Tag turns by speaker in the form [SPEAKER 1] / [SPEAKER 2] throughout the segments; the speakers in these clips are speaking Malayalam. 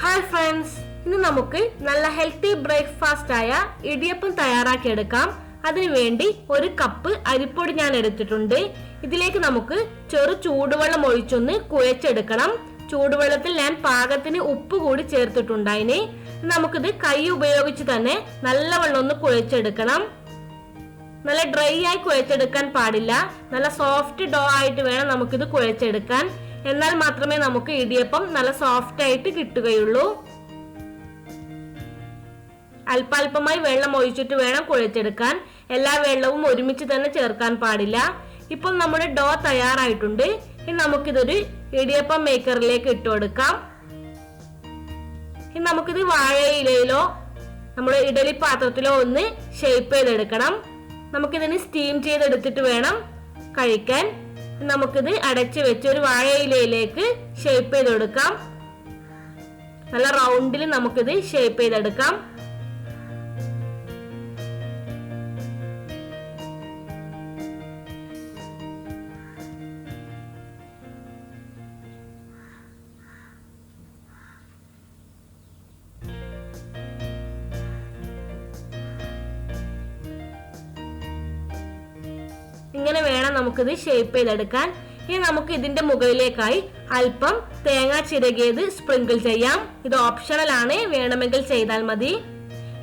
[SPEAKER 1] ഹായ് ഫ്രണ്ട്സ് ഇന്ന് നമുക്ക് നല്ല ഹെൽത്തി ബ്രേക്ക്ഫാസ്റ്റ് ആയ ഇടിയപ്പം തയ്യാറാക്കിയെടുക്കാം അതിനുവേണ്ടി ഒരു കപ്പ് അരിപ്പൊടി ഞാൻ എടുത്തിട്ടുണ്ട്. ഇതിലേക്ക് നമുക്ക് ചെറു ചൂടുവെള്ളം ഒഴിച്ചൊന്ന് കുഴച്ചെടുക്കണം. ചൂടുവെള്ളത്തിൽ ഞാൻ പാകത്തിന് ഉപ്പ് കൂടി ചേർത്തിട്ടുണ്ടായിന് നമുക്കിത് കൈ ഉപയോഗിച്ച് തന്നെ നല്ലവണ്ണം ഒന്ന് കുഴച്ചെടുക്കണം. നല്ല ഡ്രൈ ആയി കുഴച്ചെടുക്കാൻ പാടില്ല. നല്ല സോഫ്റ്റ് ഡോ ആയിട്ട് വേണം നമുക്കിത് കുഴച്ചെടുക്കാൻ. എന്നാൽ മാത്രമേ നമുക്ക് ഇടിയപ്പം നല്ല സോഫ്റ്റ് ആയിട്ട് കിട്ടുകയുള്ളൂ. അല്പാൽപമായി വെള്ളം ഒഴിച്ചിട്ട് വേണം കുഴച്ചെടുക്കാൻ. എല്ലാ വെള്ളവും ഒരുമിച്ച് തന്നെ ചേർക്കാൻ പാടില്ല. ഇപ്പോൾ നമ്മുടെ ഡോ തയ്യാറായിട്ടുണ്ട്. ഇനി നമുക്കിതൊരു ഇടിയപ്പം മേക്കറിലേക്ക് ഇട്ട് കൊടുക്കാം. ഇനി നമുക്കിത് വാഴയിലയിലോ നമ്മുടെ ഇഡലി പാത്രത്തിലോ ഒന്ന് ഷേപ്പ് ചെയ്തെടുക്കണം. നമുക്കിതിന് സ്റ്റീം ചെയ്തെടുത്തിട്ട് വേണം കഴിക്കാൻ. നമുക്കിത് അടച്ചു വെച്ച് ഒരു വാഴയിലയിലേക്ക് ഷേപ്പ് ചെയ്തെടുക്കാം. നല്ല റൗണ്ടിൽ നമുക്കിത് ഷേപ്പ് ചെയ്തെടുക്കാം. ഇങ്ങനെ വേണം നമുക്കിത് ഷേപ്പ് ചെയ്തെടുക്കാൻ. ഇനി നമുക്ക് ഇതിന്റെ മുകളിലേക്കായി അല്പം തേങ്ങ ചിരകിയത് സ്പ്രിങ്കിൾ ചെയ്യാം. ഇത് ഓപ്ഷണൽ ആണ് വേണമെങ്കിൽ ചെയ്താൽ മതി.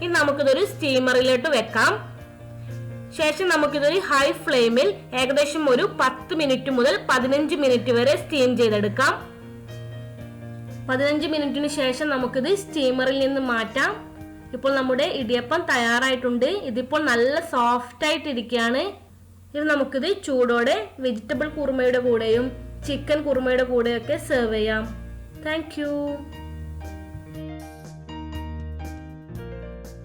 [SPEAKER 1] ഇനി നമുക്കിതൊരു സ്റ്റീമറിലോട്ട് വെക്കാം. ശേഷം നമുക്കിതൊരു ഹൈ ഫ്ലെയിമിൽ ഏകദേശം ഒരു പത്ത് മിനിറ്റ് മുതൽ പതിനഞ്ച് മിനിറ്റ് വരെ സ്റ്റീം ചെയ്തെടുക്കാം. പതിനഞ്ച് മിനിറ്റിന് ശേഷം നമുക്കിത് സ്റ്റീമറിൽ നിന്ന് മാറ്റാം. ഇപ്പോൾ നമ്മുടെ ഇടിയപ്പം തയ്യാറായിട്ടുണ്ട്. ഇതിപ്പോൾ നല്ല സോഫ്റ്റ് ആയിട്ടിരിക്കുകയാണ്. ഇത് നമുക്കിത് ചൂടോടെ വെജിറ്റബിൾ കുറുമയുടെ കൂടെയും ചിക്കൻ കുറുമയുടെ കൂടെയൊക്കെ സെർവ് ചെയ്യാം. താങ്ക്